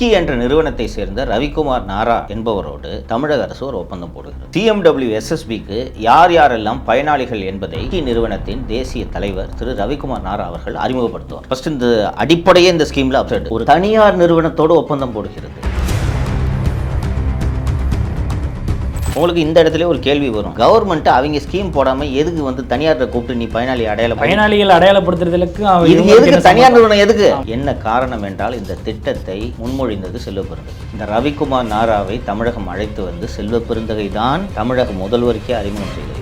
விக்கி என்ற நிறுவனத்தை சேர்ந்த ரவிக்குமார் நாரா என்பவரோடு தமிழக அரசு ஒரு ஒப்பந்தம் போடுகிறது. சிஎம்டபிள்யூ எஸ்எஸ்பிக்கு யார் யாரெல்லாம் பயனாளிகள் என்பதை விக்கி நிறுவனத்தின் தேசிய தலைவர் திரு ரவிக்குமார் நாரா அவர்கள் அறிமுகப்படுத்துவார். ஃபர்ஸ்ட் இந்த அடிப்படையே இந்த ஸ்கீம்ல அப்செட் ஒரு தனியார் நிறுவனத்தோடு ஒப்பந்தம் போடுகிறது. உங்களுக்கு இந்த இடத்துல ஒரு கேள்வி வரும். கவர்மெண்ட் அவங்க ஸ்கீம் போடாம எதுக்கு வந்து தனியார்கிட்ட கூப்பிட்டு நீ பயனாளி அடையாளம் பயனாளிகள் அடையாளப்படுத்துறதுக்கு இது எதுக்கு தனியார்? நிறுவனம் எதுக்கு? என்ன காரணம் என்றால் இந்த திட்டத்தை முன்மொழிந்தது செல்வப்பெருந்தகை. இந்த ரவிக்குமார் நாராவை தமிழகம் அழைத்து வந்து செல்வப்பெருந்தகை தான் தமிழக முதல்வருக்கே அறிமுகம் செய்தது.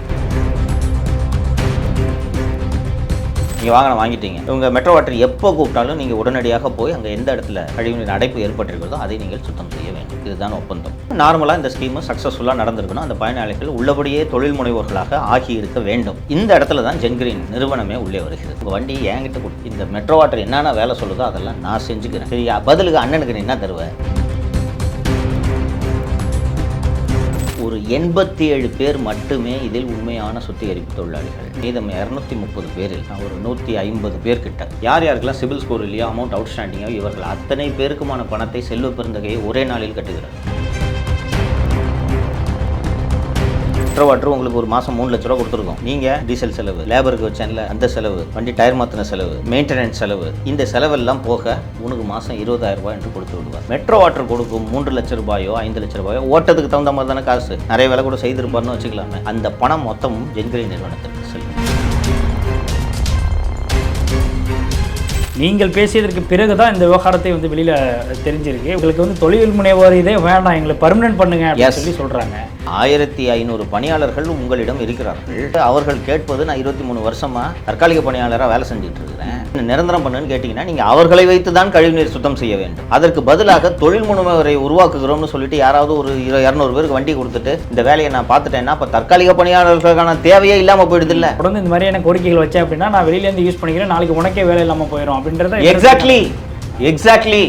நீங்கள் வாகனம் வாங்கிட்டீங்க. இவங்க மெட்ரோ வாட்டர் எப்போ கூப்பிட்டாலும் நீங்கள் உடனடியாக போய் அங்கே எந்த இடத்துல கழிவுநீர் அடைப்பு ஏற்பட்டிருக்கிறதோ அதை நீங்கள் சுத்தம் செய்ய வேண்டும். இதுதான் ஒப்பந்தம். நார்மலாக இந்த ஸ்கீமு சக்ஸஸ்ஃபுல்லாக நடந்திருக்கணும். அந்த பயனாளிகள் உள்ளபடியே தொழில் முனைவோர்களாக ஆகி இருக்க வேண்டும். இந்த இடத்துல தான் ஜென்கிரீன் நிறுவனமே உள்ளே வருகிறது. உங்கள் வண்டி என்கிட்ட கொடு. இந்த மெட்ரோ வாட்டர் என்னென்ன வேலை சொல்லுதோ அதெல்லாம் நான் செஞ்சுக்கிறேன். சரியா? பதிலுக்கு அண்ணனுக்கு நீ என்ன தருவேன் ஒரு எண்பத்தி ஏழு பேர் மட்டுமே இதில் உண்மையான சுத்திகரிப்பு தொழிலாளிகள் மீதம் இரநூத்தி முப்பது பேரில் ஒரு நூற்றி ஐம்பது பேர் கிட்ட யார் யாருக்கெல்லாம் சிபில் ஸ்கோர் இல்லையோ அமௌண்ட் அவுட்ஸ்டாண்டிங்கோ இவர்கள் அத்தனை பேருக்குமான பணத்தை செல்வ பெருந்தகையை ஒரே நாளில் கட்டுகிறார் மெட்ரோ வாட்டர் உங்களுக்கு ஒரு மாதம் மூணு லட்ச ரூபா கொடுத்துருக்கோம். நீங்கள் டீசல் செலவு லேபருக்கு வச்சேன்ல அந்த செலவு வண்டி டயர் மாற்றின செலவு மெயின்டெனன்ஸ் செலவு இந்த செலவெல்லாம் போக உனக்கு மாதம் இருபதாயிரம் ரூபாய் என்று கொடுத்து விடுவார். மெட்ரோ வாட்டர் கொடுக்கும் மூன்று லட்ச ரூபாயோ ஐந்து லட்ச ரூபாயோ ஓட்டத்துக்கு தகுந்த மாதிரி தானே காசு. நிறைய வேலை கூட செய்திருப்பார்னு வச்சுக்கலாமே. அந்த பணம் மொத்தமும் ஜென்கிரி நிறுவனத்திற்கு செல்லும். நீங்கள் பேசியதற்கு பிறகு தான் இந்த விவகாரத்தை வந்து வெளியில தெரிஞ்சிருக்கு. உங்களுக்கு வந்து தொழில் முனைவோர் இதே வேண்டாம். எங்களை பர்மனன்ட் பண்ணுங்க. அப்படின்னு சொல்லி சொல்றாங்க. ஆயிரத்தி ஐநூறு பணியாளர்கள் உங்களிடம் இருக்கிறார்கள். அவர்கள் கேட்பது நான் இருபத்தி மூணு வருஷமா தற்காலிக பணியாளராக வேலை செஞ்சுட்டு இருக்கிறேன் நிரந்தரம் பண்ணுன்னு கேட்டிங்கன்னா நீங்கள் அவர்களை வைத்து தான் கழிவுநீர் சுத்தம் செய்ய வேண்டும். அதற்கு பதிலாக தொழில் முனைவரை உருவாக்குகிறோம்னு சொல்லிட்டு யாராவது ஒரு இரு இரநூறு பேருக்கு வண்டி கொடுத்துட்டு இந்த வேலையை நான் பார்த்துட்டேன்னா அப்போ தற்காலிக பணியாளர்களுக்கான தேவையே இல்லாமல் போயிடுது இல்லை தொடர்ந்து இந்த மாதிரியான கோரிக்கைகள் வச்சேன் அப்படின்னா நான் வெளியில இருந்து யூஸ் பண்ணிக்கிறேன் நாளைக்கு உனக்கே வேலை இல்லாம போயிடும் அப்படின்றத எக்ஸாக்ட்லி எக்ஸாக்ட்லி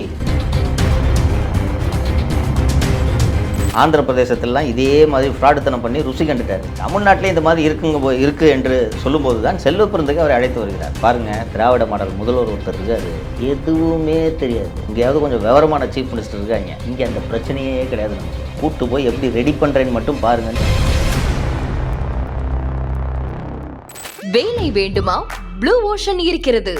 ஆந்திர பிரதேசத்திலலாம் இதே மாதிரி ஃப்ராடுத்தனம் பண்ணி ருசி கண்டுட்டார். தமிழ்நாட்டிலே இந்த மாதிரி இருக்குங்க போ- இருக்குது என்று சொல்லும்போது தான் செல்வ பிறந்தகை அவரை அழைத்து வருகிறார். பாருங்கள் திராவிட மாடல் முதல்வர் ஒருத்தர் இருக்காரு. எதுவுமே தெரியாது. இங்கேயாவது கொஞ்சம் விவரமான சீஃப் மினிஸ்டர் இருக்காங்க. இங்கே அந்த பிரச்சனையே கிடையாது நமக்கு. கூட்டு போய் எப்படி ரெடி பண்ணுறேன்னு மட்டும் பாருங்கள் வேலை வேண்டுமா? ப்ளூ ஓஷன் இருக்கிறது.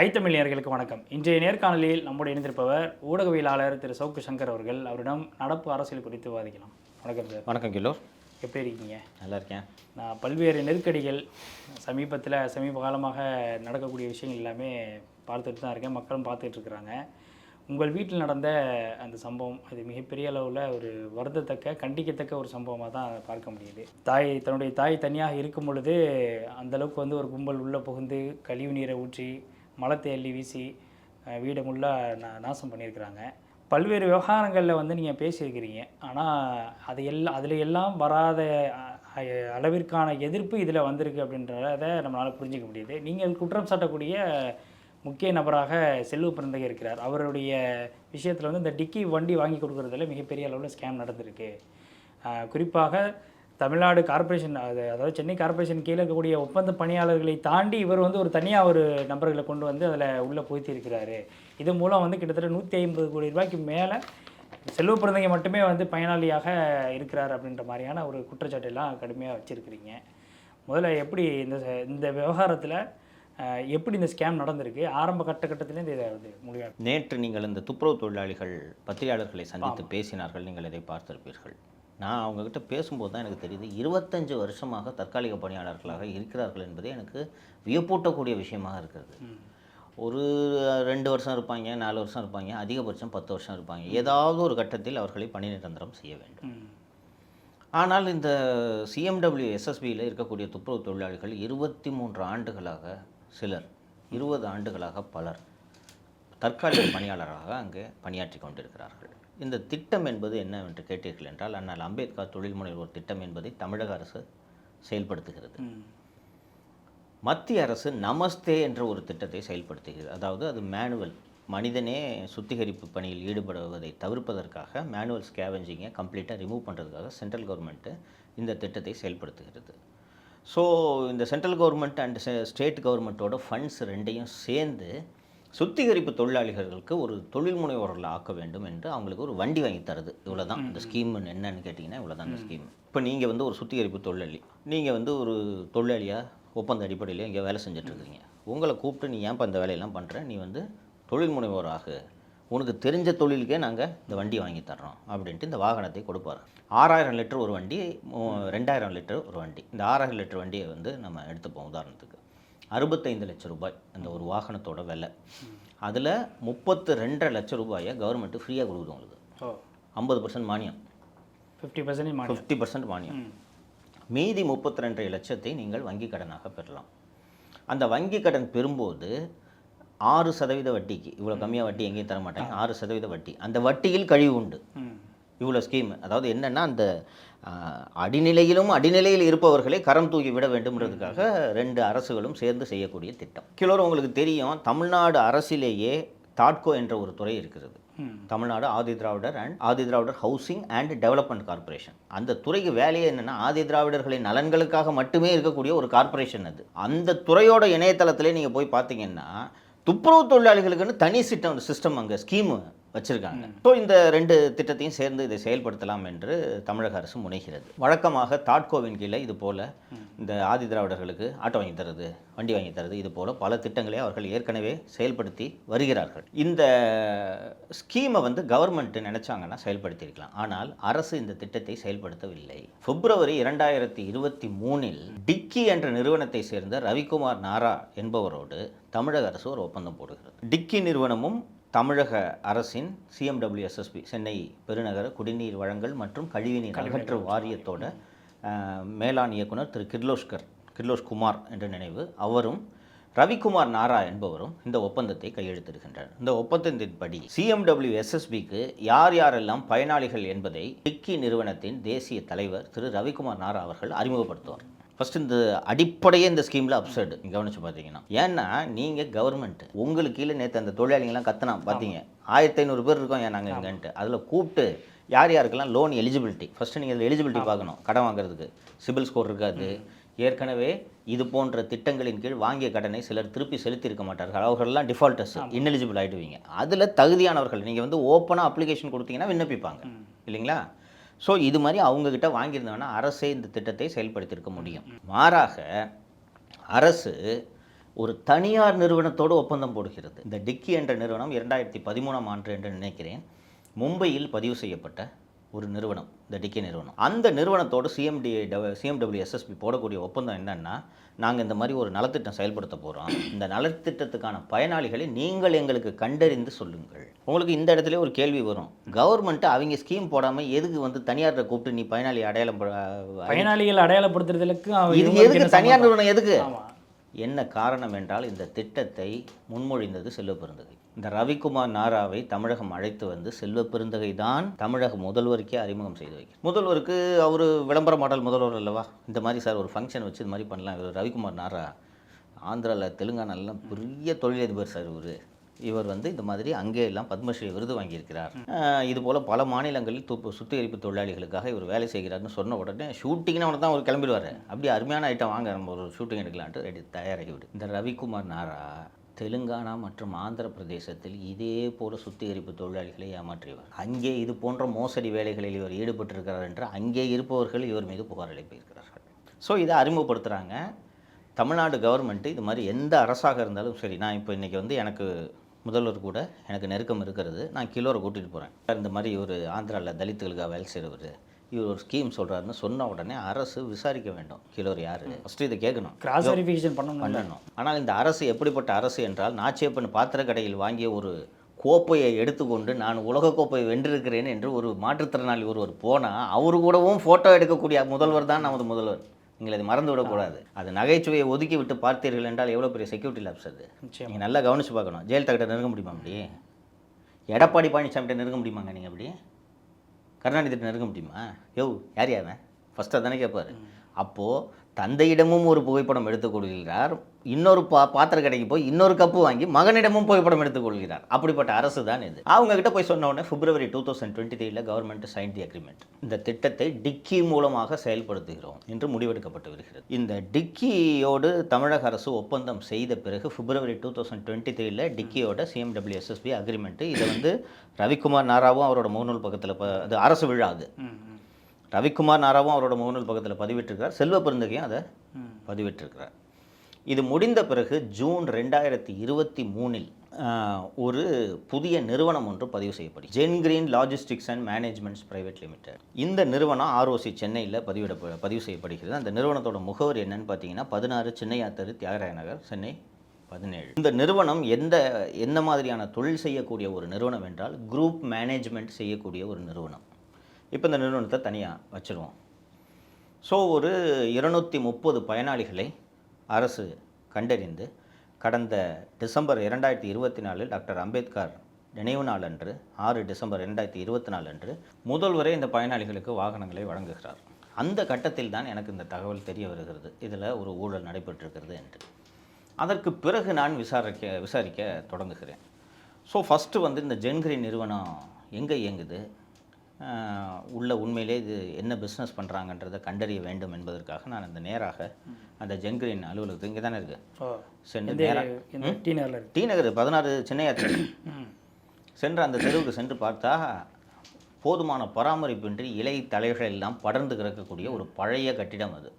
ஐத்தமிழியர்களுக்கு வணக்கம். இன்றைய நேர்காணலில் நம்முடைய இணைந்திருப்பவர் ஊடகவியலாளர் திரு சவுக்கு சங்கர் அவர்கள். அவரிடம் நடப்பு அரசியல் குறித்து விவாதிக்கலாம். வணக்கம் சார். வணக்கம் கிலோ எப்படி இருக்கீங்க? நல்லா இருக்கேன். நான் பல்வேறு நெருக்கடிகள் சமீபத்தில் சமீப காலமாக நடக்கக்கூடிய விஷயங்கள் எல்லாமே பார்த்துட்டு தான் இருக்கேன். மக்களும் பார்த்துட்டு இருக்கிறாங்க. உங்கள் வீட்டில் நடந்த அந்த சம்பவம் அது மிகப்பெரிய அளவில் ஒரு வருந்தத்தக்க கண்டிக்கத்தக்க ஒரு சம்பவமாக தான் பார்க்க முடியுது. தாய் தன்னுடைய தாய் தனியாக இருக்கும் பொழுது அந்த அளவுக்கு வந்து ஒரு கும்பல் உள்ளே புகுந்து கழிவு நீரை ஊற்றி மலத்தை அள்ளி வீசி வீடு வீடை நா நாசம் பண்ணியிருக்கிறாங்க. பல்வேறு விவகாரங்களில் வந்து நீங்கள் பேசியிருக்கிறீங்க. ஆனால் அது எல்லாம் அதில் எல்லாம் வராத அளவிற்கான எதிர்ப்பு இதில் வந்திருக்கு அப்படின்றத நம்மளால் புரிஞ்சிக்க முடியுது. நீங்கள் குற்றம் சாட்டக்கூடிய முக்கிய நபராக செல்வ பிறந்தகை இருக்கிறார். அவருடைய விஷயத்தில் வந்து இந்த டிக்கி வண்டி வாங்கி கொடுக்குறதுல மிகப்பெரிய அளவில் ஸ்கேம் நடந்திருக்கு. குறிப்பாக தமிழ்நாடு கார்ப்பரேஷன் அது அதாவது சென்னை கார்ப்பரேஷன் கீழே இருக்கக்கூடிய ஒப்பந்த பணியாளர்களை தாண்டி இவர் வந்து ஒரு தனியாக ஒரு நபர்களை கொண்டு வந்து அதில் உள்ளே புகுத்தி இருக்கிறாரு இது மூலம் வந்து கிட்டத்தட்ட நூற்றி ஐம்பது கோடி ரூபாய்க்கு மேலே செல்வ பிறந்தகை மட்டுமே வந்து பயனாளியாக இருக்கிறார் அப்படின்ற மாதிரியான ஒரு குற்றச்சாட்டெல்லாம் கடுமையாக வச்சுருக்கிறீங்க. முதல்ல எப்படி இந்த இந்த விவகாரத்தில் எப்படி இந்த ஸ்கேம் நடந்திருக்கு? ஆரம்ப கட்டகட்டத்திலேருந்து இதை வந்து முடிவு நேற்று நீங்கள் இந்த துப்புரவு தொழிலாளிகள் பத்திரிகையாளர்களை சந்தித்து பேசினார்கள் நீங்கள் இதை பார்த்திருப்பீர்கள். நான் அவங்கக்கிட்ட பேசும்போது தான் எனக்கு தெரியுது. இருபத்தஞ்சு வருஷமாக தற்காலிக பணியாளர்களாக இருக்கிறார்கள் என்பதே எனக்கு வியப்பூட்டக்கூடிய விஷயமாக இருக்கிறது. ஒரு ரெண்டு வருஷம் இருப்பாங்க நாலு வருஷம் இருப்பாங்க அதிகபட்சம் பத்து வருஷம் இருப்பாங்க. ஏதாவது ஒரு கட்டத்தில் அவர்களை பணி நிரந்தரம் செய்ய வேண்டும். ஆனால் இந்த சிஎம்டபிள்யூ எஸ்எஸ்பியில் இருக்கக்கூடிய துப்புரவு தொழிலாளிகள் இருபத்தி மூன்று ஆண்டுகளாக சிலர் இருபது ஆண்டுகளாக பலர் தற்காலிக பணியாளராக அங்கே பணியாற்றி கொண்டிருக்கிறார்கள். இந்த திட்டம் என்பது என்னவென்று கேட்டீர்கள் என்றால் அண்ணல் அம்பேத்கர் தொழில் முனைவோர் திட்டம் என்பதை தமிழக அரசு செயல்படுத்துகிறது. மத்திய அரசு நமஸ்தே என்ற ஒரு திட்டத்தை செயல்படுத்துகிறது. அதாவது அது மேனுவல் மனிதனே சுத்திகரிப்பு பணியில் ஈடுபடுவதை தவிர்ப்பதற்காக மேனுவல் ஸ்கேவெஞ்சிங்கை கம்ப்ளீட்டாக ரிமூவ் பண்ணுறதுக்காக சென்ட்ரல் கவர்மெண்ட்டு இந்த திட்டத்தை செயல்படுத்துகிறது. ஸோ இந்த சென்ட்ரல் கவர்மெண்ட் அண்ட் ஸ்டேட் கவர்மெண்ட்டோட ஃபண்ட்ஸ் ரெண்டையும் சேர்ந்து சுத்திகரிப்பு தொழிலாளிகளுக்கு ஒரு தொழில் முனைவோர்களை ஆக்க வேண்டும் என்று அவங்களுக்கு ஒரு வண்டி வாங்கி தருது. இவ்வளோ தான் இந்த ஸ்கீம் என்னன்னு கேட்டிங்கன்னா இவ்வளோ தான் இந்த ஸ்கீம் இப்போ நீங்கள் வந்து ஒரு சுத்திகரிப்பு தொழிலாளி. நீங்கள் வந்து ஒரு தொழிலாளியாக ஒப்பந்த அடிப்படையில் இங்கே வேலை செஞ்சுட்டு இருக்கீங்க உங்களை கூப்பிட்டு நீ ஏன்ப்பா இந்த வேலையெல்லாம் பண்ணுற நீ வந்து தொழில் முனைவோர் ஆகு. உனக்கு தெரிஞ்ச தொழிலுக்கே நாங்கள் இந்த வண்டி வாங்கி தர்றோம் அப்படின்ட்டு இந்த வாகனத்தை கொடுப்பார் ஆறாயிரம் லிட்டர் ஒரு வண்டி ரெண்டாயிரம் லிட்டர் ஒரு வண்டி. இந்த ஆறாயிரம் லிட்டர் வண்டியை வந்து நம்ம எடுத்துப்போம் உதாரணத்துக்கு. அறுபத்தைந்து லட்சம் ரூபாய் அந்த ஒரு வாகனத்தோட விலை. அதில் முப்பத்து ரெண்டரை லட்சம் ரூபாயை கவர்மெண்ட்டு ஃப்ரீயாக கொடுக்குது உங்களுக்கு. ஐம்பது பர்சன்ட் மானியம். Fifty percentage model fifty percent மானியம். மீதி முப்பத்தி ரெண்டரை லட்சத்தை நீங்கள் வங்கி கடனாக பெறலாம். அந்த வங்கி கடன் பெறும்போது ஆறு சதவீத வட்டிக்கு இவ்வளோ கம்மியாக வட்டி எங்கேயும் தர மாட்டாங்க ஆறு சதவீத வட்டி. அந்த வட்டியில் கழிவு உண்டு. இவ்வளோ ஸ்கீம் அதாவது என்னென்னா அந்த அடிநிலையிலும் அடிநிலையில் இருப்பவர்களை கரம் தூக்கி விட வேண்டும்ன்றதுக்காக ரெண்டு அரசுகளும் சேர்ந்து செய்யக்கூடிய திட்டம். கிலோர் உங்களுக்கு தெரியும் தமிழ்நாடு அரசிலேயே தாட்கோ என்ற ஒரு துறை இருக்கிறது. Tamil Nadu Adi Dravidar and Adi Dravidar housing and development corporation. அந்த துறைக்கு வேலையே என்னன்னா ஆதி திராவிடர்களின் நலன்களுக்காக மட்டுமே இருக்கக்கூடிய ஒரு கார்ப்பரேஷன் அது. அந்த துறையோட இணையதளத்திலே நீங்கள் போய் பார்த்தீங்கன்னா துப்புரவு தொழிலாளிகளுக்குன்னு தனி சிஸ்டம் சிஸ்டம் அங்கே ஸ்கீம் வச்சுருக்காங்க. ஸோ இந்த ரெண்டு திட்டத்தையும் சேர்ந்து இதை செயல்படுத்தலாம் என்று தமிழக அரசு முனைகிறது. வழக்கமாக தாட்கோவின் கீழே இது போல் இந்த ஆதி திராவிடர்களுக்கு ஆட்டோ வாங்கி தருது வண்டி வாங்கி தருது இது போல் பல திட்டங்களை அவர்கள் ஏற்கனவே செயல்படுத்தி வருகிறார்கள். இந்த ஸ்கீமை வந்து கவர்மெண்ட் நினைச்சாங்கன்னா செயல்படுத்தியிருக்கலாம். ஆனால் அரசு இந்த திட்டத்தை செயல்படுத்தவில்லை. பிப்ரவரி இரண்டாயிரத்தி இருபத்தி மூணில் டிக்கி என்ற நிறுவனத்தை சேர்ந்த ரவிக்குமார் நாரா என்பவரோடு தமிழக அரசு ஒரு ஒப்பந்தம் போடுகிறது. டிக்கி நிறுவனமும் தமிழக அரசின் சிஎம்டபிள்யூஎஸ்எஸ்பி சென்னை பெருநகர குடிநீர் வழங்கல் மற்றும் கழிவுநீர் அகற்று வாரியத்தோட மேலாண் இயக்குனர் திரு கிர்லோஷ்கர் கிர்லோஷ் குமார் என்ற நினைவு அவரும் ரவிக்குமார் நாரா என்பவரும் இந்த ஒப்பந்தத்தை கையெழுத்திடுகின்றனர். இந்த ஒப்பந்தத்தின்படி சிஎம்டபிள்யூ எஸ்எஸ்பிக்கு யார் யாரெல்லாம் பயனாளிகள் என்பதை டிக்கி நிறுவனத்தின் தேசிய தலைவர் திரு ரவிக்குமார் நாரா அவர்கள் அறிமுகப்படுத்துவார். ஃபர்ஸ்ட் இந்த அடிப்படையே இந்த ஸ்கீமில் அப்சர்டு கவனிச்சு பார்த்தீங்கன்னா ஏன்னா நீங்கள் கவர்மெண்ட் உங்களுக்கு கீழே நேற்று அந்த தொழிலாளிங்கெல்லாம் கத்துனா பார்த்தீங்க ஆயிரத்தி ஐநூறு பேர் இருக்கோம் ஏன் நாங்கள் இங்கன்ட்டு. அதில் கூப்பிட்டு யார் யாருக்கெல்லாம் லோன் எலிஜிபிலிட்டி ஃபஸ்ட்டு நீங்கள் எலிஜிபிலிட்டி பார்க்கணும். கடன் வாங்குறதுக்கு. சிபில் ஸ்கோர் இருக்காது. ஏற்கனவே இது போன்ற திட்டங்களின் கீழ் வாங்கிய கடனை சிலர் திருப்பி செலுத்தியிருக்க மாட்டார்கள். அவர்கள்லாம் டிஃபால்ட்டர்ஸ் ineligible ஆகிடுவீங்க அதில் தகுதியானவர்கள் நீங்கள் வந்து ஓப்பனாக அப்ளிகேஷன் கொடுத்தீங்கன்னா விண்ணப்பிப்பாங்க. இல்லைங்களா? ஸோ இது மாதிரி அவங்கக்கிட்ட வாங்கியிருந்தோன்னா அரசே இந்த திட்டத்தை செயல்படுத்தியிருக்க முடியும். மாறாக அரசு ஒரு தனியார் நிறுவனத்தோடு ஒப்பந்தம் போடுகிறது. இந்த டிக்கி என்ற நிறுவனம் இரண்டாயிரத்தி பதிமூணாம் ஆண்டு என்று நினைக்கிறேன் மும்பையில் பதிவு செய்யப்பட்ட ஒரு நிறுவனம் இந்த டிக்கி நிறுவனம். அந்த நிறுவனத்தோடு சிஎம்டி சிஎம்டபிள்யூ எஸ்எஸ்பி போடக்கூடிய ஒப்பந்தம் என்னன்னா நாங்கள் இந்த மாதிரி ஒரு நலத்திட்டம் செயல்படுத்த போகிறோம் இந்த நலத்திட்டத்துக்கான பயனாளிகளை நீங்கள் எங்களுக்கு கண்டறிந்து சொல்லுங்கள். உங்களுக்கு இந்த இடத்துல ஒரு கேள்வி வரும். கவர்மெண்ட் அவங்க ஸ்கீம் போடாமல் எதுக்கு வந்து தனியார்கிட்ட கூப்பிட்டு நீ பயனாளி அடையாளம் பயனாளிகள் அடையாளப்படுத்துறதுக்கு இது எதுக்கு தனியார்? நிறுவனம் எதுக்கு? என்ன காரணம் என்றால் இந்த திட்டத்தை முன்மொழிந்தது செல்வ இந்த ரவிக்குமார் நாராவை தமிழகம் அழைத்து வந்து செல்வ பெருந்தகை தான் தமிழக முதல்வருக்கே அறிமுகம் செய்து வைக்கிறார். முதல்வருக்கு அவர் விளம்பர மாடல் முதல்வர் அல்லவா? இந்த மாதிரி சார் ஒரு ஃபங்க்ஷன் வச்சு இது மாதிரி பண்ணலாம். இவர் ரவிக்குமார் நாரா ஆந்திராவில் தெலுங்கானாலாம் பெரிய தொழிலதிபர் சார் இவர். இவர் வந்து இந்த மாதிரி அங்கே எல்லாம் பத்மஸ்ரீ விருது வாங்கியிருக்கிறார். அஹ் இது போல் பல மாநிலங்களில் துப்பு சுத்திகரிப்பு தொழிலாளிகளுக்காக இவர் வேலை செய்கிறார்னு சொன்ன உடனே ஷூட்டிங்னு அவனை தான் அவர் கிளம்பிடுவார். அப்படி அருமையான ஐட்டம் வாங்க நம்ம ஒரு ஷூட்டிங் எடுக்கலான்ட்டு ரெடி தயாராகி விடு. இந்த ரவிக்குமார் நாரா தெலுங்கானா மற்றும் ஆந்திர பிரதேசத்தில் இதே போல சுத்திகரிப்பு தொழிலாளிகளை ஏமாற்றியவர். அங்கே இது போன்ற மோசடி வேலைகளில் இவர் ஈடுபட்டிருக்கிறார் என்று அங்கே இருப்பவர்கள் இவர் மீது புகார் அளிப்பிருக்கிறார்கள் ஸோ இதை அறிமுகப்படுத்துகிறாங்க தமிழ்நாடு கவர்மெண்ட்டு இது மாதிரி எந்த அரசாக இருந்தாலும் சரி நான் இப்போ இன்றைக்கி வந்து எனக்கு முதல்வர் கூட எனக்கு நெருக்கம் இருக்கிறது. நான் கிலோரை கூட்டிகிட்டு போகிறேன் இந்த மாதிரி ஒரு ஆந்திராவில் தலித்துகளுக்காக வேலை செய்கிறவர் இவர் ஒரு ஸ்கீம் சொல்கிறாருன்னு சொன்ன உடனே அரசு விசாரிக்க வேண்டும். கிலோர் யார்? ஃபஸ்ட்டு இதை கேட்கணும். கிராஸ் வெரிஃபிகேஷன் பண்ணணும் பண்ணணும். ஆனால் இந்த அரசு எப்படிப்பட்ட அரசு என்றால் நாச்சியப்பன் பாத்திர கடையில் வாங்கிய ஒரு கோப்பையை எடுத்துக்கொண்டு நான் உலக கோப்பையை வென்றிருக்கிறேன் என்று ஒரு மாற்றுத்திறனாளி ஒருவர் போனால் அவரு கூடவும் ஃபோட்டோ எடுக்கக்கூடிய முதல்வர் தான் நமது முதல்வர். நீங்கள் அதை மறந்து விடக்கூடாது. அது நகைச்சுவையை ஒதுக்கி விட்டு பார்த்தீர்கள் என்றால் எவ்வளோ பெரிய செக்யூரிட்டி லேப்ஸ் அது? நீங்கள் நல்லா கவனிச்சு பார்க்கணும். ஜெயலலிதா கிட்ட நெருங்க முடியுமா அப்படி? எடப்பாடி பழனிசாமி கிட்ட நெருங்க முடியுமாங்க நீங்கள் அப்படி? கருணாநிதி நெருங்க முடியுமா? யோ யார் யாவன் ஃபஸ்ட்டு அதானே கேட்பாரு அப்போது தந்தையிடமும் ஒரு புகைப்படம் எடுத்துக்கொள்கிறார் இன்னொரு பா பாத்திர கடைக்கு போய் இன்னொரு கப்பு வாங்கி மகனிடமும் புகைப்படம் எடுத்துக்கொள்கிறார் அப்படிப்பட்ட அரசு தான் இது. அவங்க கிட்ட போய் சொன்ன உடனே பிப்ரவரி டூ தௌசண்ட் டுவெண்ட்டி த்ரீல கவர்மெண்ட் சைன் தி அக்ரிமெண்ட் இந்த திட்டத்தை டிக்கி மூலமாக செயல்படுத்துகிறோம் என்று முடிவெடுக்கப்பட்டு வருகிறது. இந்த டிக்கியோடு தமிழக அரசு ஒப்பந்தம் செய்த பிறகு பிப்ரவரி டூ தௌசண்ட் டுவெண்ட்டி த்ரீல டிக்கியோட சிஎம்டபிள்யூஎஸ்எஸ்பி அக்ரிமெண்ட் இதை வந்து ரவிக்குமார் நாராவும் அவரோட முகநூல் பக்கத்தில் அது அரசு விழா அது. ரவிக்குமார் நாராவும் அவரோட முகநூல் பக்கத்தில் பதிவிட்டிருக்கிறார் செல்வ பெருந்தகையும் அதை பதிவிட்டிருக்கிறார். இது முடிந்த பிறகு ஜூன் ரெண்டாயிரத்தி இருபத்தி மூணில் ஒரு புதிய நிறுவனம் ஒன்று பதிவு செய்யப்படும் gen green logistics and managements private limited இந்த நிறுவனம் ஆர்ஓசி சென்னையில் பதிவிட பதிவு செய்யப்படுகிறது. அந்த நிறுவனத்தோட முகவரி என்னன்னு பார்த்தீங்கன்னா பதினாறு சின்னையாத்தரு தியாகராய நகர் சென்னை பதினேழு. இந்த நிறுவனம் எந்த எந்த மாதிரியான தொழில் செய்யக்கூடிய ஒரு நிறுவனம் என்றால் குரூப் மேனேஜ்மெண்ட் செய்யக்கூடிய ஒரு நிறுவனம். இப்போ இந்த நிறுவனத்தை தனியாக வச்சுருவோம். ஸோ ஒரு இருநூற்றி முப்பது பயனாளிகளை அரசு கண்டறிந்து கடந்த டிசம்பர் இரண்டாயிரத்தி இருபத்தி நாலில் டாக்டர் அம்பேத்கர் நினைவு நாள் அன்று ஆறு டிசம்பர் இரண்டாயிரத்தி இருபத்தி நாலு அன்று முதல்வரே இந்த பயனாளிகளுக்கு வாகனங்களை வழங்குகிறார். அந்த கட்டத்தில் தான் எனக்கு இந்த தகவல் தெரிய வருகிறது. இதில் ஒரு ஊழல் நடைபெற்றிருக்கிறது என்று. அதற்கு பிறகு நான் விசாரிக்க விசாரிக்க தொடங்குகிறேன். ஸோ ஃபஸ்ட்டு வந்து இந்த ஜென்கிரி நிறுவனம் எங்கே இயங்குது? உள்ள உண்மையிலே இது என்ன பிஸ்னஸ் பண்ணுறாங்கன்றதை கண்டறிய வேண்டும் என்பதற்காக நான் அந்த நேராக அந்த ஜென்கிரின் அலுவலகத்துக்கு இங்கே தானே இருக்குது சென்று நேராக டி இருக்கு? டி நகர் பதினாறு சென்னையாத்திரை ம். சென்று அந்த தெருவுக்கு சென்று பார்த்தா போதுமான பராமரிப்பின்றி இலை தலைகள் எல்லாம் படர்ந்து கிடக்கக்கூடிய ஒரு பழைய கட்டிடம் அது.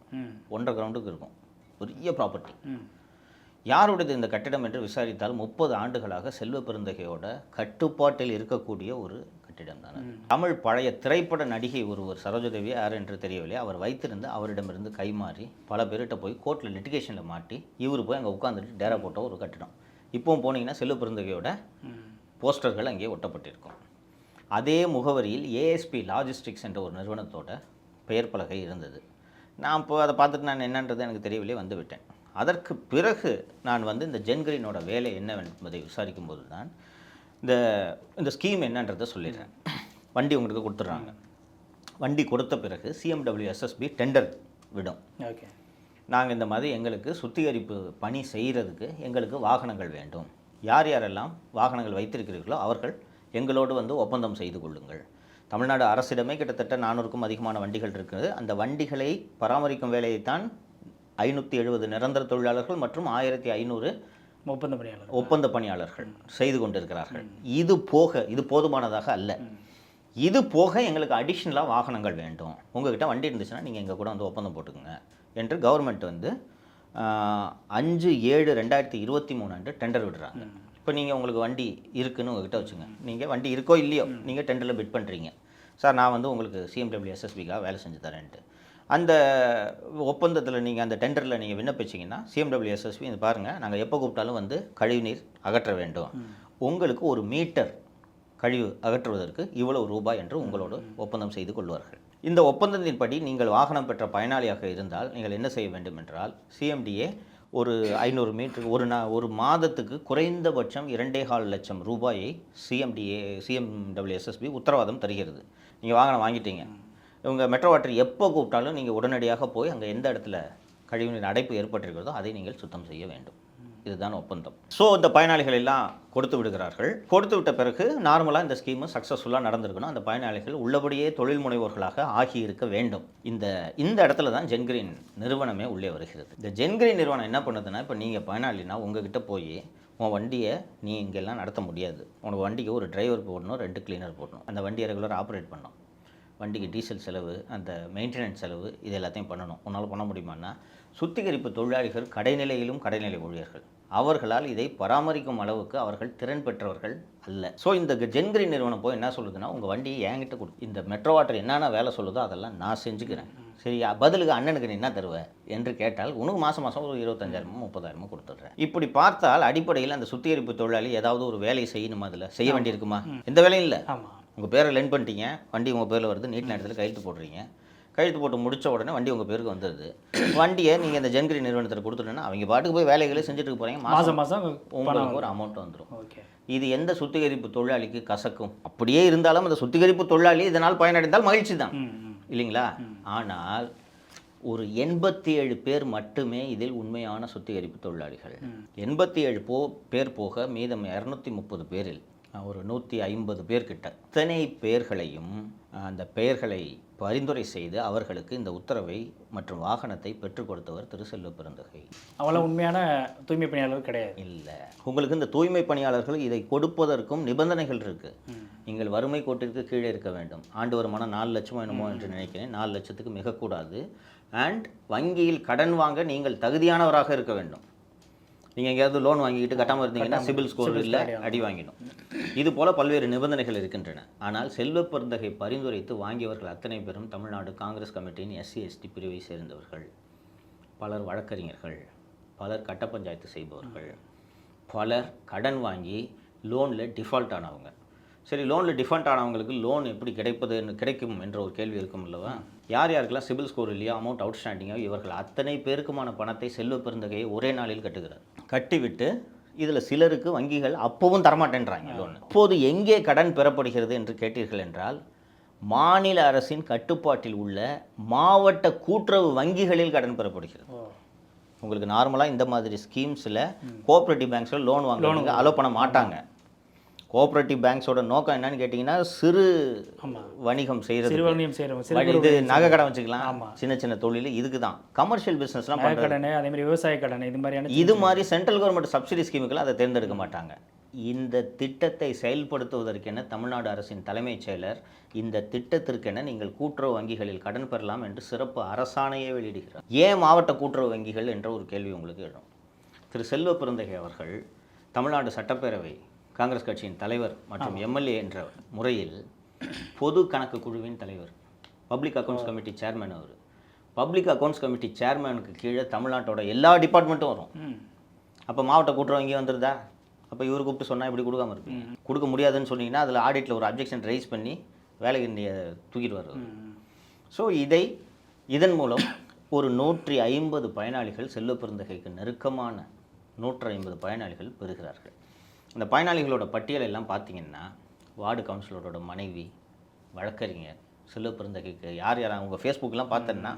ஒன்றரை கிரவுண்டுக்கு இருக்கும். பெரிய ப்ராப்பர்ட்டி யாருடையது இந்த கட்டிடம் என்று விசாரித்தால் முப்பது ஆண்டுகளாக செல்வ பெருந்தகையோட கட்டுப்பாட்டில் இருக்கக்கூடிய ஒரு கட்டிடம் தான். தமிழ் பழைய திரைப்பட நடிகை ஒருவர் சரோஜதேவி யார் என்று தெரியவில்லை. அவர் வைத்திருந்து அவரிடமிருந்து கைமாறி பல பேர்கிட்ட போய் கோர்ட்டில் லிட்டிகேஷனில் மாட்டி இவர் போய் அங்கே உட்காந்துட்டு டேரா போட்ட ஒரு கட்டிடம். இப்போவும் போனீங்கன்னா செல்வ பெருந்தகையோட ம். போஸ்டர்கள் அங்கே ஒட்டப்பட்டிருக்கும். அதே முகவரியில் ஏஎஸ்பி லாஜிஸ்டிக்ஸ் என்ற ஒரு நிறுவனத்தோட பெயர் பலகை இருந்தது. நான் இப்போ அதை பார்த்துட்டு நான் என்னன்றது எனக்கு தெரியவில்லை வந்து விட்டேன். அதற்கு பிறகு நான் வந்து இந்த ஜென்கிரீனோட வேலை என்னவென்பதை விசாரிக்கும் போது தான் இந்த இந்த ஸ்கீம் என்னன்றதை சொல்லிடுறேன். வண்டி உங்களுக்கு கொடுத்துட்றாங்க. வண்டி கொடுத்த பிறகு சிஎம்டபிள்யூ எஸ்எஸ்பி டெண்டர் விடும். ஓகே. நாங்கள் இந்த மாதிரி எங்களுக்கு சுத்திகரிப்பு பணி செய்கிறதுக்கு எங்களுக்கு வாகனங்கள் வேண்டும். யார் யாரெல்லாம் வாகனங்கள் வைத்திருக்கிறீர்களோ அவர்கள் எங்களோடு வந்து ஒப்பந்தம் செய்து கொள்ளுங்கள். தமிழ்நாடு அரசிடமே கிட்டத்தட்ட நானூறுக்கும் அதிகமான வண்டிகள் இருக்குது. அந்த வண்டிகளை பராமரிக்கும் வேலையைத்தான் ஐநூற்றி எழுபது நிரந்தர தொழிலாளர்கள் மற்றும் ஆயிரத்தி ஐநூறு ஒப்பந்த பணியாளர் ஒப்பந்த பணியாளர்கள் செய்து கொண்டிருக்கிறார்கள். இது போக இது போதுமானதாக அல்ல. இது போக எங்களுக்கு அடிஷ்னலாக வாகனங்கள் வேண்டும். உங்ககிட்ட வண்டி இருந்துச்சுன்னா நீங்கள் எங்கள் கூட வந்து ஒப்பந்தம் போட்டுக்கோங்க என்று கவர்மெண்ட் வந்து அஞ்சு ஏழு ரெண்டாயிரத்தி இருபத்தி மூணு அன்று டெண்டர் விடுறாங்க. இப்போ நீங்கள் உங்களுக்கு வண்டி இருக்குன்னு உங்ககிட்ட வச்சுங்க. நீங்கள் வண்டி இருக்கோ இல்லையோ நீங்கள் டெண்டரில் பிட் பண்ணுறீங்க சார் நான் வந்து உங்களுக்கு சிஎம்டபிள்யூ எஸ்எஸ்பிக்காக வேலை செஞ்சு தரேன்ட்டு. அந்த ஒப்பந்தத்தில் நீங்கள் அந்த டெண்டரில் நீங்கள் விண்ணப்பிச்சீங்கன்னா சிஎம்டபிள்யூ எஸ்எஸ்பி இது பாருங்கள் நாங்கள் எப்போ கூப்பிட்டாலும் வந்து கழிவுநீர் அகற்ற வேண்டும். உங்களுக்கு ஒரு மீட்டர் கழிவு அகற்றுவதற்கு இவ்வளவு ரூபாய் என்று உங்களோடு ஒப்பந்தம் செய்து கொள்வார்கள். இந்த ஒப்பந்தத்தின்படி நீங்கள் வாகனம் பெற்ற பயனாளியாக இருந்தால் நீங்கள் என்ன செய்ய வேண்டும் என்றால் சிஎம்டிஏ ஒரு ஐநூறு மீட்டருக்கு ஒரு நா ஒரு மாதத்துக்கு குறைந்தபட்சம் இரண்டே கால் லட்சம் ரூபாயை சிஎம்டிஏ சிஎம்டபிள்யூஎஸ்எஸ்பி உத்தரவாதம் தருகிறது. நீங்கள் வாகனம் வாங்கிட்டீங்க. இவங்க மெட்ரோ வாட்டர் எப்போ கூப்பிட்டாலும் நீங்கள் உடனடியாக போய் அங்கே எந்த இடத்துல கழிவுநீர் அடைப்பு ஏற்பட்டிருக்கிறதோ அதை நீங்கள் சுத்தம் செய்ய வேண்டும். இதுதான் ஒப்பந்தம். ஸோ இந்த பயனாளிகள் எல்லாம் கொடுத்து விடுகிறார்கள். கொடுத்து விட்ட பிறகு நார்மலாக இந்த ஸ்கீமு சக்ஸஸ்ஃபுல்லாக நடந்திருக்கணும். அந்த பயனாளிகள் உள்ளபடியே தொழில் முனைவோர்களாக ஆகியிருக்க வேண்டும். இந்த இந்த இடத்துல தான் ஜென்கிரீன் நிறுவனமே உள்ளே வருகிறது. இந்த ஜென்கிரீன் நிறுவனம் என்ன பண்ணுதுன்னா இப்போ நீங்கள் பயனாளினா உங்ககிட்ட போய் உன் வண்டியை நீ இங்கெல்லாம் நடத்த முடியாது. உனக்கு வண்டிக்கு ஒரு டிரைவர் போடணும் ரெண்டு கிளீனர் போடணும். அந்த வண்டியை ரெகுலர் ஆப்ரேட் பண்ணணும். வண்டிக்கு டீசல் செலவு அந்த மெயின்டெனன்ஸ் செலவு இது எல்லாத்தையும் பண்ணணும். உன்னால் பண்ண முடியுமான்னா சுத்திகரிப்பு தொழிலாளிகள் கடைநிலையிலும் கடைநிலை ஊழியர்கள். அவர்களால் இதை பராமரிக்கும் அளவுக்கு அவர்கள் திறன் பெற்றவர்கள் அல்ல. ஸோ இந்த ஜென்கிரி நிறுவனம் போய் என்ன சொல்லுதுன்னா உங்கள் வண்டியை என்கிட்ட கொடு. இந்த மெட்ரோ வாட்டர் என்னென்ன வேலை சொல்லுதோ அதெல்லாம் நான் செஞ்சுக்கிறேன். சரி பதிலுக்கு அண்ணனுக்கு நீ என்ன தருவ என்று கேட்டால் உனக்கு மாதம் மாதம் ஒரு இருபத்தஞ்சாயிரமோ முப்பதாயிரமோ கொடுத்துட்றேன். இப்படி பார்த்தால் அடிப்படையில் அந்த சுத்திகரிப்பு தொழிலாளி ஏதாவது ஒரு வேலையை செய்யணுமா அதில்? செய்ய வேண்டியிருக்குமா? எந்த வேலையும் இல்லை. ஆமாம் உங்கள் பேரை லென் பண்ணிட்டீங்க வண்டி உங்கள் பேரில் வருது நீட் நேரத்தில் கையெழுத்து போடுறீங்க. கையெழுத்து போட்டு முடிச்ச உடனே வண்டி உங்கள் பேருக்கு வந்துடுது வண்டியை நீங்கள் இந்த ஜென்கிரி நிறுவனத்தில் கொடுத்துட்டோன்னா அவங்க பாட்டுக்கு போய் வேலைகளை செஞ்சுட்டு போகிறீங்க மாதம் மாதம் உங்களுக்கு ஒரு அமௌண்ட் வந்துடும் இது எந்த சுத்திகரிப்பு தொழிலாளிக்கு கசக்கும்? அப்படியே இருந்தாலும் அந்த சுத்திகரிப்பு தொழிலாளி இதனால் பயனடைந்தால் மகிழ்ச்சி தான். இல்லைங்களா? ஆனால் ஒரு எண்பத்தி ஏழு பேர் மட்டுமே இதில் உண்மையான சுத்திகரிப்பு தொழிலாளிகள். எண்பத்தி ஏழு போ பேர் போக மீதம் இரநூத்தி முப்பது பேரில் ஒரு நூற்றி ஐம்பது பேர்கிட்ட. இத்தனை பேர்களையும் அஹ், அந்த பெயர்களை பரிந்துரை செய்து அவர்களுக்கு இந்த உத்தரவை மற்றும் வாகனத்தை பெற்றுக் கொடுத்தவர் திரு செல்வ பெருந்தகை. அவ்வளோ உண்மையான தூய்மை பணியாளர் கிடையாது. இல்லை. உங்களுக்கு இந்த தூய்மை பணியாளர்கள் இதை கொடுப்பதற்கும் நிபந்தனைகள் இருக்கு. நீங்கள் வறுமை கோட்டிற்கு கீழே இருக்க வேண்டும். ஆண்டு வருமானம் நாலு லட்சமோ என்னமோ என்று நினைக்கிறேன். நாலு லட்சத்துக்கு மிகக்கூடாது. அண்ட் வங்கியில் கடன் வாங்க நீங்கள் தகுதியானவராக இருக்க வேண்டும். நீங்கள் எங்கேயாவது லோன் வாங்கிக்கிட்டு கட்டாமல் இருந்தீங்கன்னா சிபில் ஸ்கோர் இல்லை அடி வாங்கிடும் இது போல பல்வேறு நிபந்தனைகள் இருக்கின்றன. ஆனால் செல்வ பெருந்தகை பரிந்துரைத்து வாங்கியவர்கள் அத்தனை பேரும் தமிழ்நாடு காங்கிரஸ் கமிட்டியின் எஸ்சி எஸ்டி பிரிவை சேர்ந்தவர்கள். பலர் வழக்கறிஞர்கள் பலர் கட்ட பஞ்சாயத்து செய்பவர்கள் பலர் கடன் வாங்கி லோனில் டிஃபால்ட் ஆனவங்க. சரி லோனில் டிஃபால்ட் ஆனவங்களுக்கு லோன் எப்படி கிடைப்பது கிடைக்கும் என்ற ஒரு கேள்வி இருக்கும் அல்லவா? யார் யாருக்கெல்லாம் சிபில் ஸ்கோர் இல்லையோ அமௌண்ட் அவுட்ஸ்டாண்டிங்கோ இவர்கள் அத்தனை பேருக்குமான பணத்தை செல்வ பெருந்தகையை ஒரே நாளில் கட்டுகிறார். கட்டிவிட்டு இதில் சிலருக்கு வங்கிகள் அப்பவும் தரமாட்டேன்றாங்க. லோன் அப்போது எங்கே கடன் பெறப்படுகிறது என்று கேட்டீர்கள் என்றால் மாநில அரசின் கட்டுப்பாட்டில் உள்ள மாவட்ட கூட்டுறவு வங்கிகளில் கடன் பெறப்படுகிறது. உங்களுக்கு நார்மலாக இந்த மாதிரி ஸ்கீம்ஸில் கோஆப்ரேட்டிவ் பேங்க்ஸில் லோன் வாங்குறவங்க அலோவ் பண்ண மாட்டாங்க. கோஆப்ரேட்டிவ் பேங்க்ஸோட நோக்கம் என்னன்னு கேட்டிங்கன்னா சிறு வணிகம் செய்கிறது சிறுவனையும் செய்கிறோம் சிறு இது நகை கடன் வச்சுக்கலாம். சின்ன சின்ன தொழில் இதுக்கு தான் கமர்ஷியல் பிஸ்னஸ்லாம் கடன் அதே மாதிரி விவசாய கடன் இது மாதிரியான இது மாதிரி சென்ட்ரல் கவர்மெண்ட் சப்சிடி ஸ்கீமுக்கெல்லாம் அதை தேர்ந்தெடுக்க மாட்டாங்க. இந்த திட்டத்தை செயல்படுத்துவதற்கென தமிழ்நாடு அரசின் தலைமைச் செயலர் இந்த திட்டத்திற்கென நீங்கள் கூட்டுறவு வங்கிகளில் கடன் பெறலாம் என்று சிறப்பு அரசாணையை வெளியிடுகிறார். ஏன் மாவட்ட கூட்டுறவு வங்கிகள் என்ற ஒரு கேள்வி உங்களுக்கு எழும். திரு செல்வ பெருந்தகை அவர்கள் தமிழ்நாடு சட்டப்பேரவை காங்கிரஸ் கட்சியின் தலைவர் மற்றும் எம்எல்ஏ என்ற முறையில் பொது கணக்கு குழுவின் தலைவர் பப்ளிக் அக்கவுண்ட்ஸ் கமிட்டி சேர்மன் அவர். பப்ளிக் அக்கவுண்ட்ஸ் கமிட்டி சேர்மனுக்கு கீழே தமிழ்நாட்டோட எல்லா டிபார்ட்மெண்ட்டும் வரும். அப்போ மாவட்ட கூட்டுறவு வங்கி வந்துருதா? அப்போ இவர் கூப்பிட்டு சொன்னால் இப்படி கொடுக்காம இருப்பீங்க. கொடுக்க முடியாதுன்னு சொன்னீங்கன்னா அதில் ஆடிட்டில் ஒரு அப்ஜெக்ஷன் ரைஸ் பண்ணி வேலைக்கு தூக்கிடுவார் ஸோ இதை இதன் மூலம் ஒரு நூற்றி ஐம்பது பயனாளிகள் செல்வ பெருந்தகைக்கு நெருக்கமான நூற்றி ஐம்பது பயனாளிகள் பெறுகிறார்கள். இந்த பயனாளிகளோட பட்டியல் எல்லாம் பார்த்தீங்கன்னா வார்டு கவுன்சிலரோட மனைவி வழக்கறிஞர் செல்வ பெருந்தகைக்கு யார் யார் அவங்க ஃபேஸ்புக்கெலாம் பார்த்தேன்னா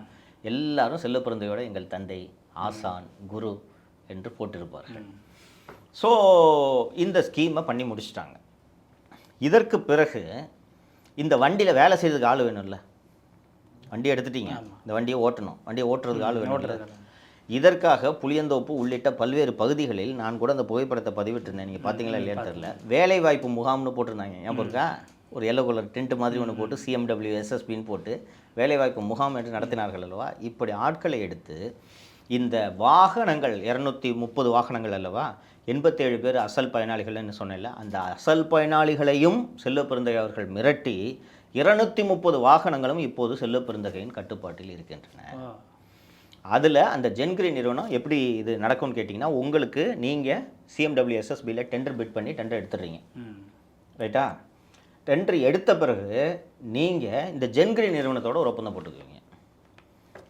எல்லாரும் செல்வ பெருந்தகையோட எங்கள் தந்தை ஆசான் குரு என்று போட்டிருப்பார்கள். ஸோ இந்த ஸ்கீமை பண்ணி முடிச்சிட்டாங்க. இதற்கு பிறகு இந்த வண்டியில் வேலை செய்யறதுக்கு ஆள் வேணும்ல? வண்டி எடுத்துட்டீங்க. இந்த வண்டியை ஓட்டணும். வண்டியை ஓட்டுறதுக்கு ஆள் வேணும்ல? இதற்காக புளியந்தோப்பு உள்ளிட்ட பல்வேறு பகுதிகளில் நான் கூட அந்த புகைப்படத்தை பதிவிட்டிருந்தேன். நீங்கள் பார்த்தீங்களா இல்லையான்னு தெரியல. வேலை வாய்ப்பு முகாம்னு போட்டிருந்தாங்க. ஞாபகம் இருக்கா? ஒரு எல்லோ கலர் டென்ட் மாதிரி ஒன்று போட்டு சிஎம்டபிள்யூ எஸ்எஸ்பின்னு போட்டு வேலைவாய்ப்பு முகாம் என்று நடத்தினார்கள் அல்லவா? இப்படி ஆட்களை எடுத்து இந்த வாகனங்கள் இரநூத்தி முப்பது வாகனங்கள் அல்லவா? எண்பத்தேழு பேர் அசல் பயனாளிகள்னு சொன்னேன்ல. அந்த அசல் பயனாளிகளையும் செல்வ பெருந்தகை அவர்கள் மிரட்டி இருநூத்தி முப்பது வாகனங்களும் இப்போது செல்வ பெருந்தகையின் கட்டுப்பாட்டில் இருக்கின்றன. அதில் அந்த ஜென்கிரி நிறுவனம் எப்படி இது நடக்கும்னு கேட்டிங்கன்னா உங்களுக்கு நீங்கள் சிஎம்டபிள்யூ எஸ்எஸ்பியில் டெண்டர் பிட் பண்ணி டெண்டர் எடுத்துடுறீங்க. ரைட்டா டெண்டர் எடுத்த பிறகு நீங்கள் இந்த ஜென்கிரி நிறுவனத்தோட ஒரு ஒப்பந்தம் போட்டுக்குவீங்க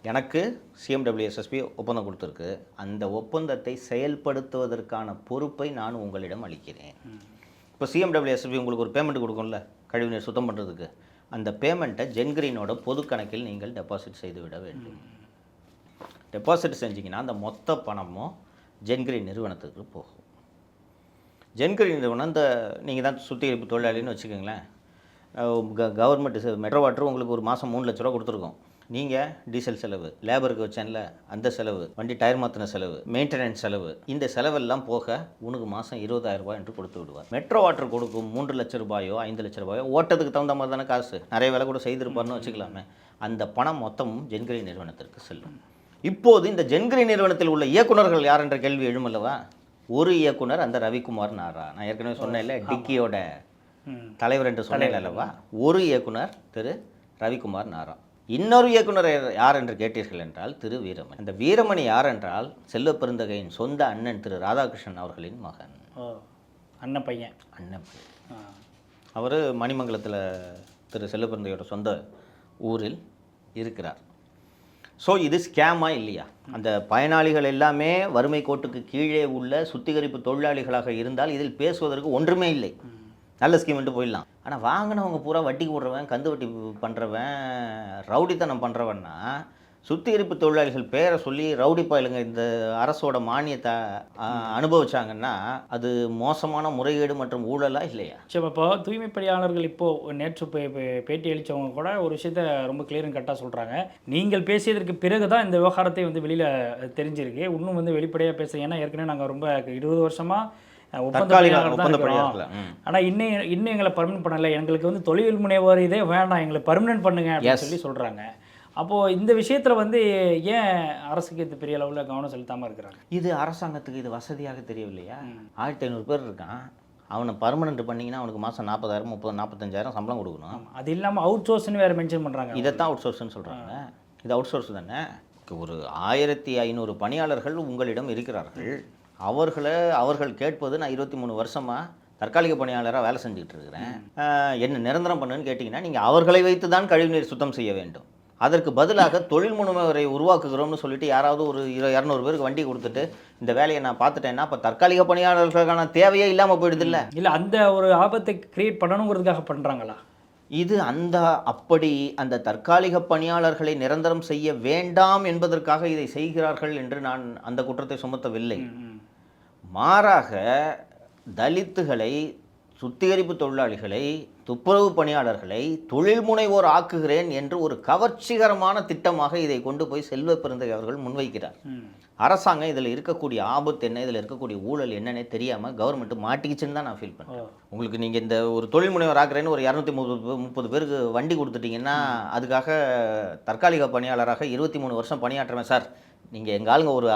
எனக்கு சிஎம்டபிள்யூ எஸ்எஸ்பி ஒப்பந்தம் கொடுத்துருக்கு. அந்த ஒப்பந்தத்தை செயல்படுத்துவதற்கான பொறுப்பை நான் உங்களிடம் அளிக்கிறேன். இப்போ சிஎம்டபிள்யூ எஸ்எஸ்பி உங்களுக்கு ஒரு பேமெண்ட் கொடுக்கும்ல கழிவுநீர் சுத்தம் பண்ணுறதுக்கு அந்த பேமெண்ட்டை ஜென்கிரீனோட பொது கணக்கில் நீங்கள் டெபாசிட் செய்து விட வேண்டும் டெபாசிட் செஞ்சீங்கன்னா அந்த மொத்த பணமும் ஜென்கிரி நிறுவனத்துக்கு போகும். ஜென்கிரி நிறுவனம் இந்த நீங்கள் தான் சுத்திகரிப்பு தொழிலாளின்னு வச்சுக்கோங்களேன். க கவர்மெண்ட் மெட்ரோ வாட்டர் உங்களுக்கு ஒரு மாதம் மூணு லட்ச ரூபா கொடுத்துருக்கோம். நீங்கள் டீசல் செலவு லேபருக்கு வச்சேன்ல அந்த செலவு வண்டி டயர் மாற்றின செலவு மெயின்டெனன்ஸ் செலவு இந்த செலவெல்லாம் போக உனக்கு மாதம் இருபதாயிரம் ரூபாய் என்று கொடுத்து விடுவார். மெட்ரோ வாட்டர் கொடுக்கும் மூன்று லட்ச ரூபாயோ ஐந்து லட்ச ரூபாயோ ஓட்டத்துக்கு தகுந்த மாதிரி தானே காசு. நிறைய வேலை கூட செய்திருப்பார்னு வச்சுக்கலாமே. அந்த பணம் மொத்தமும் ஜென்கிரி நிறுவனத்திற்கு செல்லும். இப்போது இந்த ஜென்கிரி நிறுவனத்தில் உள்ள இயக்குனர்கள் யார் என்ற கேள்வி எழுமல்லவா ஒரு இயக்குனர் அந்த ரவிக்குமார் நாரா நான் ஏற்கனவே சொன்னேன்ல டிக்கியோட தலைவர் என்று சொன்னேன் அல்லவா? ஒரு இயக்குனர் திரு ரவிக்குமார் நாரா இன்னொரு இயக்குனர் யார் என்று கேட்டீர்கள் என்றால் திரு வீரமணி. அந்த வீரமணி யார் என்றால் செல்வ பெருந்தகையின் சொந்த அண்ணன் திரு ராதாகிருஷ்ணன் அவர்களின் மகன். ஓ அண்ணன் பையன். அண்ணன் ஆ. அவர் மணிமங்கலத்தில் திரு செல்வ பெருந்தகையோட சொந்த ஊரில் இருக்கிறார். ஸோ இது ஸ்கேமா இல்லையா? அந்த பயனாளிகள் எல்லாமே வறுமை கோட்டுக்கு கீழே உள்ள சுத்திகரிப்பு தொழிலாளிகளாக இருந்தால் இதில் பேசுவதற்கு ஒன்றுமே இல்லை. நல்ல ஸ்கீம்ட்டு போயிடலாம். ஆனால் வாங்கினவங்க பூரா வட்டிக்கு விடுறவன் கந்து வட்டி பண்ணுறவன் ரவுடித்தனம் பண்ணுறவன்னா சுத்திகரிப்பு தொழிலாளிகள் பேரை சொல்லி ரவுடி பயலுங்க இந்த அரசோட மானியத்தை அனுபவிச்சாங்கன்னா அது மோசமான முறைகேடு மற்றும் ஊழலா இல்லையா? சரி இப்போ தூய்மை பணியாளர்கள் இப்போ நேற்று பேட்டி அளித்தவங்க கூட ஒரு விஷயத்த ரொம்ப கிளியர் அண்ட் கட்டாக சொல்கிறாங்க நீங்கள் பேசியதற்கு பிறகு தான் இந்த விவகாரத்தை வந்து வெளியில் தெரிஞ்சிருக்கு. இன்னும் வந்து வெளிப்படையாக பேசுறீங்க ஏன்னா ஏற்கனவே நாங்கள் ரொம்ப இருபது வருஷமாக. ஆனால் இன்னும் இன்னும் எங்களை பர்மனெண்ட் பண்ணலை. எங்களுக்கு வந்து தொழில் முனைவோர் இதே வேண்டாம். எங்களை பர்மனெண்ட் பண்ணுங்க அப்படின்னு. சொல்லி சொல்கிறாங்க அப்போது இந்த விஷயத்தில் வந்து ஏன் அரசுக்கு இது பெரிய அளவில் கவனம் செலுத்தாமல் இருக்கிறாங்க? இது அரசாங்கத்துக்கு இது வசதியாக தெரியவில்லையா? ஆயிரத்தி ஐநூறு பேர் இருக்கான். அவனை பர்மனெண்ட் பண்ணீங்கன்னா அவனுக்கு மாதம் நாற்பதாயிரம் முப்பது நாற்பத்தஞ்சாயிரம் சம்பளம் கொடுக்கணும். அது இல்லாமல் அவுட் சோர்ஸ்னு வேறு மென்ஷன் பண்ணுறாங்க இதைத்தான் அவுட் சோர்ஸ்னு சொல்கிறாங்க இது அவுட் சோர்ஸ் தானே? ஒரு ஆயிரத்தி ஐநூறு பணியாளர்கள் உங்களிடம் இருக்கிறார்கள். அவர்களை அவர்கள் கேட்பது நான் இருபத்தி மூணு வருஷமாக தற்காலிக பணியாளராக வேலை செஞ்சுக்கிட்டு இருக்கிறேன். என்ன நிரந்தரம் பண்ணுன்னு கேட்டிங்கன்னா நீங்கள் அவர்களை வைத்து தான் கழிவுநீர் சுத்தம் செய்ய வேண்டும். அதற்கு பதிலாக தொழில் முனைவரை உருவாக்குகிறோம்னு சொல்லிட்டு யாராவது ஒரு இரு இரநூறு பேருக்கு வண்டி கொடுத்துட்டு இந்த வேலையை நான் பார்த்துட்டேன்னா அப்போ தற்காலிக பணியாளர்களுக்கான தேவையே இல்லாமல் போயிடுது இல்லை இல்லை அந்த ஒரு ஆபத்தை கிரியேட் பண்ணணுங்கிறதுக்காக பண்ணுறாங்களா இது அந்த அப்படி அந்த தற்காலிக பணியாளர்களை நிரந்தரம் செய்ய வேண்டாம் என்பதற்காக இதை செய்கிறார்கள் என்று நான் அந்த குற்றத்தை சுமத்தவில்லை. மாறாக தலித்துகளை சுத்திகரிப்பு தொழிலாளிகளை துப்புரவு பணியாளர்களை தொழில் முனைவோர் ஆக்குகிறேன் என்று ஒரு கவர்ச்சிகரமான திட்டமாக இதை கொண்டு போய் செல்வ பெருந்தகை அவர்கள் முன்வைக்கிறார். அரசாங்கம் இதில் இருக்கக்கூடிய ஆபத்து என்ன இதில் இருக்கக்கூடிய ஊழல் என்னன்னே தெரியாமல் கவர்மெண்ட் மாட்டிக்கிச்சுன்னு தான் நான் ஃபீல் பண்ணேன் உங்களுக்கு நீங்கள் இந்த ஒரு தொழில் முனைவர் ஆக்குறேன்னு ஒரு இரநூத்தி முப்பது முப்பது பேருக்கு வண்டி கொடுத்துட்டீங்கன்னா அதுக்காக தற்காலிக பணியாளராக இருபத்தி மூணு வருஷம் பணியாற்றுவேன் சார். நீங்கள் எங்கள் ஆளுங்க ஒரு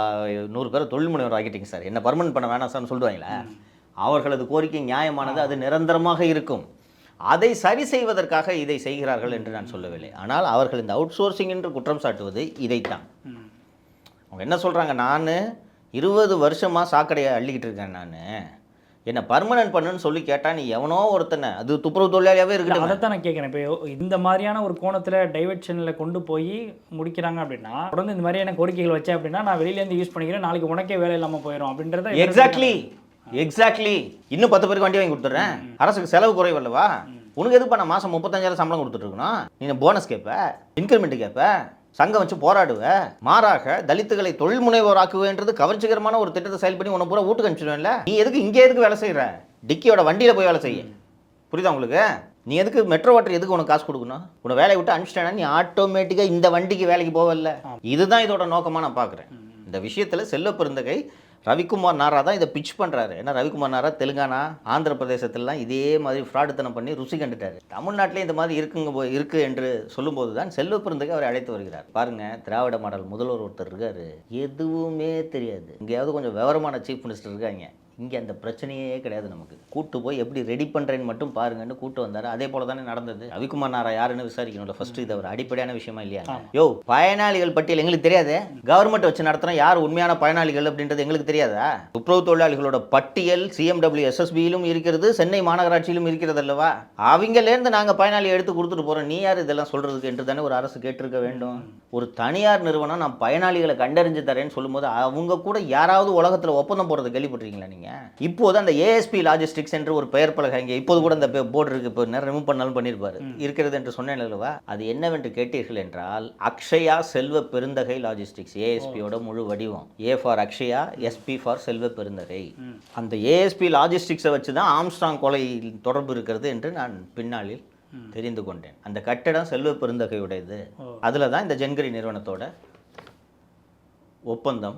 நூறு பேரை தொழில் முனைவர் ஆக்கிட்டீங்க சார். என்ன பர்மனன்ட் பண்ண வேணாம் சார்னு சொல்லுவாங்களே. அவர்களது கோரிக்கை நியாயமானது அது நிரந்தரமாக இருக்கும். அதை சரி செய்வதற்காக இதை செய்கிறார்கள் என்று நான் சொல்லவில்லை. ஆனால் அவர்கள் இந்த அவுட் சோர்சிங் என்று குற்றம் சாட்டுவது இதைத்தான். அவங்க என்ன சொல்கிறாங்க நான் இருபது வருஷமாக சாக்கடையை அள்ளிக்கிட்டு இருக்கேன் நான். என்னை பர்மனன்ட் பண்ணுன்னு சொல்லி கேட்டால் நீ எவனோ ஒருத்தனை அது துப்புரவு தொழிலாளியாகவே இல்லை இருக்கட்டும். அதைத்தான் நான் கேட்குறேன் இப்போ இந்த மாதிரியான ஒரு கோணத்தில் டைவர்ஷனில் கொண்டு போய் முடிக்கிறாங்க அப்படின்னா தொடர்ந்து இந்த மாதிரியான கோரிக்கைகள் வச்சேன் அப்படின்னா நான் வெளியிலேருந்து யூஸ் பண்ணிக்கிறேன் நாளைக்கு உனக்கே வேலை இல்லாமல் போயிடும் அப்படின்றத எக்ஸாக்ட்லி எக்ஸாக்ட்லி இன்னும் பத்து பேருக்கு வண்டி வாங்கி கொடுத்துட்றேன். அரசுக்கு செலவு குறைவல்லவா உனக்கு எதுப்பா நான் மாதம் முப்பத்தஞ்சாயிரம் சம்பளம் கொடுத்துட்டு இருக்கணும் நீ போனஸ் கேட்ப இன்க்ரிமெண்ட் கேட்ப சங்கம் வச்சு போராடுவ? மாறாக தலித்துகளை தொழில் முனைவோர் ஆக்குவேன்றது கவர்ச்சிகரமான ஒரு திட்டத்தை செயல் பண்ணி உன்னை பூரா வீட்டுக்கு அனுப்பிச்சிடுவேன்ல. நீ எதுக்கு இங்கே எதுக்கு வேலை செய்கிற டிக்கியோட வண்டியில் போய் வேலை செய்ய. புரியுதா உங்களுக்கு? நீ எதுக்கு மெட்ரோ வாட்டர் எதுக்கு உனக்கு காசு கொடுக்கணும்? உன்னை வேலையை விட்டு அனுப்பிச்சிட்டேன்னா நீ ஆட்டோமேட்டிக்காக இந்த வண்டிக்கு வேலைக்கு போவல்ல. இதுதான் இதோட நோக்கமாக நான் பார்க்குறேன் இந்த விஷயத்தில் செல்வ பெருந்தகை ரவிக்குமார் நாரா தான் இதை பிச் பண்ணுறாரு ஏன்னா ரவிக்குமார் நாரா தெலுங்கானா ஆந்திர பிரதேசத்திலலாம் இதே மாதிரி ஃப்ராடுத்தனம் பண்ணி ருசி கண்டுட்டார். தமிழ்நாட்டிலே இந்த மாதிரி இருக்குங்க போ- இருக்குது என்று சொல்லும்போது தான் செல்வ பெருந்தகை அவரை அழைத்து வருகிறார். பாருங்கள் திராவிட மாடல் முதல்வர் ஒருத்தர் இருக்கார். எதுவுமே தெரியாது. இங்கேயாவது கொஞ்சம் விவரமான சீஃப் மினிஸ்டர் இருக்காங்க. இங்கே அந்த பிரச்சனையே கிடையாது நமக்கு. கூட்டு போய் எப்படி ரெடி பண்ணுறேன்னு மட்டும் பாருங்கன்னு கூட்டு வந்தார். அதே போல தானே நடந்தது. ரவிக்குமார் நாரா யாருன்னு விசாரிக்கணும்ல ஃபர்ஸ்ட் இது ஒரு அடிப்படையான விஷயமா இல்லையா? யோ பயனாளிகள் பட்டியல் எங்களுக்கு தெரியாது? கவர்மெண்ட் வச்சு நடத்துகிறோம் யார் உண்மையான பயனாளிகள் அப்படின்றது எங்களுக்கு தெரியாதா? துப்புரவு தொழிலாளிகளோட பட்டியல் சிஎம்டபிள்யூ எஸ்எஸ்பியிலும் இருக்கிறது சென்னை மாநகராட்சியிலும் இருக்கிறது அல்லவா? அவங்களேருந்து நாங்கள் பயனாளி எடுத்து கொடுத்துட்டு போகிறோம் நீ யார் இதெல்லாம் சொல்கிறதுக்கு என்று தானே ஒரு அரசு கேட்டிருக்க வேண்டும். ஒரு தனியார் நிறுவனம் நான் பயனாளிகளை கண்டறிஞ்சு தரேன்னு சொல்லும்போது அவங்க கூட யாராவது உலகத்தில் ஒப்பந்தம் போடுறது கேள்விப்பட்டிருக்கீங்களா நீங்கள் இப்போது அந்த ஏஎஸ்பி லாஜிஸ்டிக்ஸ் என்று ஒரு பெயர் பலகை இங்கே இப்போது கூட அந்த போர்டு இருக்கு இப்போ நேரம் ரிமூவ் பண்ணாலும் பண்ணியிருப்பாரு இருக்கிறது என்று சொன்னேன் அல்லவா? அது என்னவென்று கேட்டீர்கள் என்றால் அக்ஷயா செல்வ பெருந்தகை லாஜிஸ்டிக்ஸ் ஏஎஸ்பியோட முழு வடிவம். A for Akshaya SP for Selva Perunthagai. அந்த ஏஎஸ்பி லாஜிஸ்டிக்ஸை வச்சு தான் ஆம்ஸ்ட்ராங் கொலை தொடர்பு இருக்கிறது என்று நான் பின்னாளில் தெரிந்து கொண்டேன். அந்த கட்டடம் செல்வ பெருந்தகையுடையது. அதில் தான் இந்த ஜென்கரி நிறுவனத்தோட ஒப்பந்தம்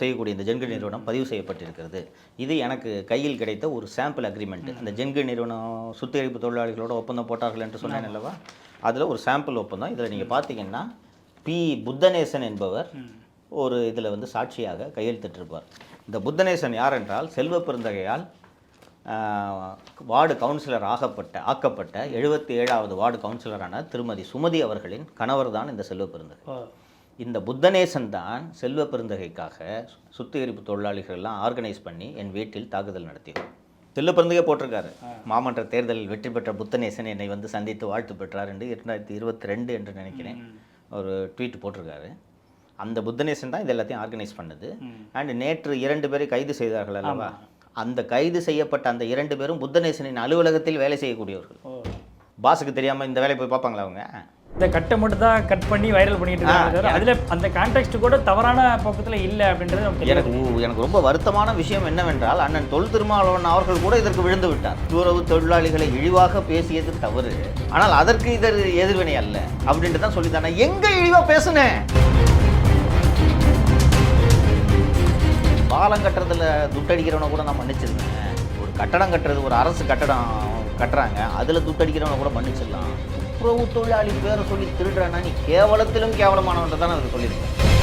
செய்யக்கூடிய இந்த ஜென்கரி நிறுவனம் பதிவு செய்யப்பட்டிருக்கிறது. இது எனக்கு கையில் கிடைத்த ஒரு சாம்பிள் அக்ரிமெண்ட் அந்த ஜென்கரி நிறுவனம் சுத்திகரிப்பு தொழிலாளிகளோட ஒப்பந்தம் போட்டார்கள் என்று சொன்னேன் அல்லவா? அதில் ஒரு சாம்பிள் ஒப்பந்தம். இதில் நீங்கள் பார்த்தீங்கன்னா பி. புத்தநேசன் என்பவர் ஒரு இதில் வந்து சாட்சியாக கையெழுத்திட்டிருப்பார். இந்த புத்தநேசன் யார் என்றால் செல்வ பெருந்தகையால் வார்டு கவுன்சிலர் ஆகப்பட்ட ஆக்கப்பட்ட எழுபத்தி ஏழாவது வார்டு கவுன்சிலரான திருமதி சுமதி அவர்களின் கணவர் தான் இந்த செல்வ பெருந்தகை. இந்த புத்தநேசன் தான் செல்வ பெருந்தகைக்காக சுத்திகரிப்பு தொழிலாளிகள் எல்லாம் ஆர்கனைஸ் பண்ணி என் வீட்டில் தாக்குதல் நடத்தியது. செல்வ பெருந்தகை போட்டிருக்காரு. மாமன்ற தேர்தலில் வெற்றி பெற்ற புத்தநேசன் என்னை வந்து சந்தித்து வாழ்த்து பெற்றார் என்று இரண்டாயிரத்தி இருபத்தி ரெண்டு என்று நினைக்கிறேன். ஒரு ட்வீட் போட்டிருக்காரு. அந்த புத்தநேசன் தான் இது எல்லாத்தையும் ஆர்கனைஸ் பண்ணது. அண்ட் நேற்று இரண்டு பேரை கைது செய்தார்கள் அல்லவா? அந்த கைது செய்யப்பட்ட அந்த இரண்டு பேரும் புத்தநேசனின் அலுவலகத்தில் வேலை செய்யக்கூடியவர்கள். பாஸுக்கு தெரியாமல் இந்த வேலையை போய் பார்ப்பாங்களா அவங்க? இந்த கட்டை மட்டும் தான் கட் பண்ணி வைரல் பண்ணிட்டு இருக்காங்க அதுல அந்த கான்டெக்ட் கூட தவறான பக்கத்துல இல்ல அப்படின்றது நமக்கு. எனக்கு எனக்கு ரொம்ப வருத்தமான விஷயம் என்னவென்றால் அண்ணன் தொல் திருமாவளவன் அவர்கள் கூட இதற்கு விழுந்து விட்டார். துறவு தொழிலாளிகளை இழிவாக பேசியது தவறு. ஆனால் அதற்கு இதர் எதிர்வினை அல்ல அப்படின்ட்டு தான் சொல்லித்தானே எங்க இழிவா பேசுனேன் பாலம் கட்டுறதுல துட்டடிக்கிறவனை கூட நான் மன்னிச்சிருந்தேன் ஒரு கட்டடம் கட்டுறது ஒரு அரசு கட்டடம் கட்டுறாங்க அதில் துட்டடிக்கிறவனை கூட மன்னிச்சிடலாம். துப்புரவு தொழிலாளி பேரை சொல்லி திருடுறேன்னா நீ கேவலத்திலும் கேவலமானவன்ட்டு தானே நான் சொல்லியிருக்கேன்